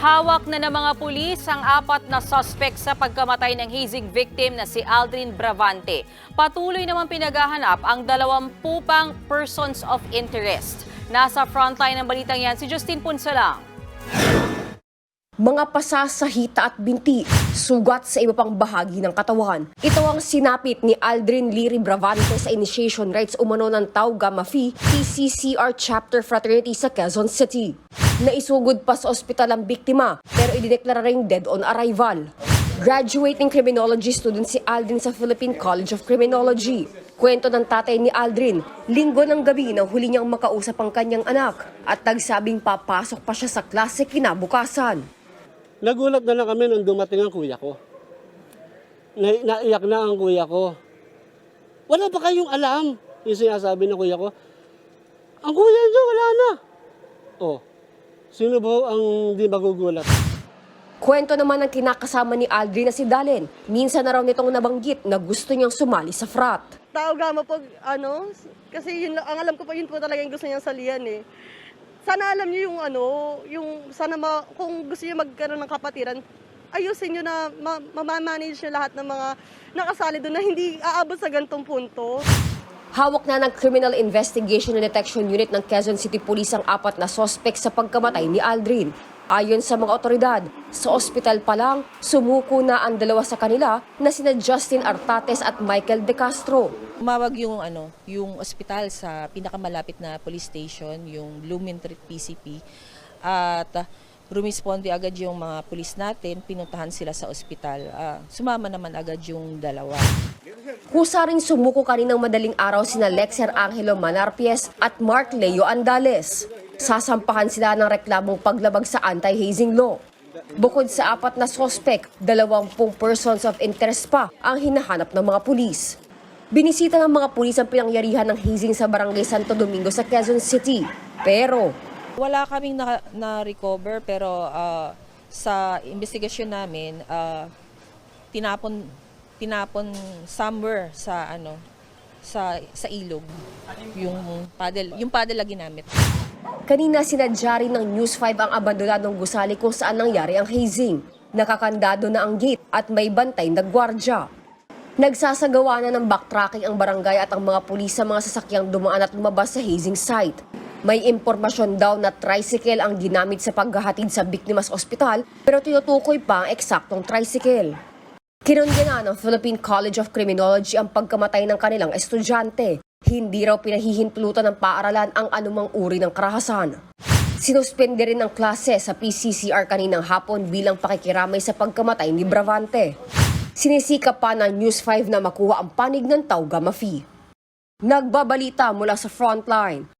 Hawak na ng mga pulis ang apat na suspect sa pagkamatay ng hazing victim na si Aldrin Bravante. Patuloy naman pinagahanap ang dalawampu pang persons of interest. Nasa frontline ng balitang yan si Justin Punsalang. Mga pasa sa hita at binti, sugat sa iba pang bahagi ng katawan. Ito ang sinapit ni Aldrin Liri Bravante sa initiation rights umano ng Tau Gamma Phi PCCR Chapter Fraternity sa Quezon City. Naisugod pa sa ospital ang biktima pero idineklara ring dead on arrival. Graduating criminology student si Aldrin sa Philippine College of Criminology. Kwento ng tatay ni Aldrin, linggo ng gabi nang huli niyang makausap ang kanyang anak at nagsabing papasok pa siya sa klase kinabukasan. Nagulat na lang kami nung dumating ang kuya ko. Na, naiyak na ang kuya ko. Wala ba kayong alam? Yung sinasabi ng kuya ko. Ang kuya niyo, wala na. Oh, sino ba ang di magugulat? Kwento naman ng kinakasama ni Aldrin na si Dalen. Minsan na raw nitong nabanggit na gusto niyang sumali sa frat. tao gama pag ano, kasi yun, ang alam ko pa yun po talaga yung gusto niyang salihan eh. Sana alam niyo yung ano, yung sana ma, kung gusto niyo magkaroon ng kapatiran, ayusin niyo na ma, mamamanage niyo lahat ng mga nakasali doon na hindi aabot sa gantong punto. Hawak na ng Criminal Investigation and Detection Unit ng Quezon City Police ang apat na sospek sa pagkamatay ni Aldrin. Ayon sa mga otoridad, sa ospital pa lang, sumuko na ang dalawa sa kanila na sina Justin Artates at Michael De Castro. Umawag yung ano, yung ospital sa pinakamalapit na police station, yung Lumentrit PCP. At uh, rumisponde agad yung mga pulis natin, pinuntahan sila sa ospital. Ah, sumama naman agad yung dalawa. Kusa ring sumuko kaninang madaling araw sina Lexer Angelo Manarpies at Mark Leo Andales. Sasampahan sila ng reklamong paglabag sa anti-hazing law. Bukod sa apat na sospek, dalawampung persons of interest pa ang hinahanap ng mga pulis. Binisita ng mga pulis ang pinangyarihan ng hazing sa barangay Santo Domingo sa Quezon City. Pero Wala kaming na- na-recover pero ah, sa investigasyon namin, ah, tinapon tinapon somewhere sa ano sa sa ilog yung paddle yung paddle na ginamit. Kanina sinadya rin ng News 5 ang abandonadong gusali kung saan nangyari ang hazing. Nakakandado na ang gate at may bantay na gwardya. Nagsasagawa na ng backtracking ang barangay at ang mga pulis sa mga sasakyang dumaan at lumabas sa hazing site. May impormasyon daw na tricycle ang ginamit sa paghahatid sa biktimas ospital pero tinutukoy pa ang eksaktong tricycle. Kinundina ng Philippine College of Criminology ang pagkamatay ng kanilang estudyante. Hindi raw pinahihintulutan ng paaralan ang anumang uri ng karahasan. Sinuspende rin ng klase sa PCCR kaninang hapon bilang pakikiramay sa pagkamatay ni Bravante. Sinisikap pa ng News 5 na makuha ang panig ng Tauga Mafi. Nagbabalita mula sa frontline,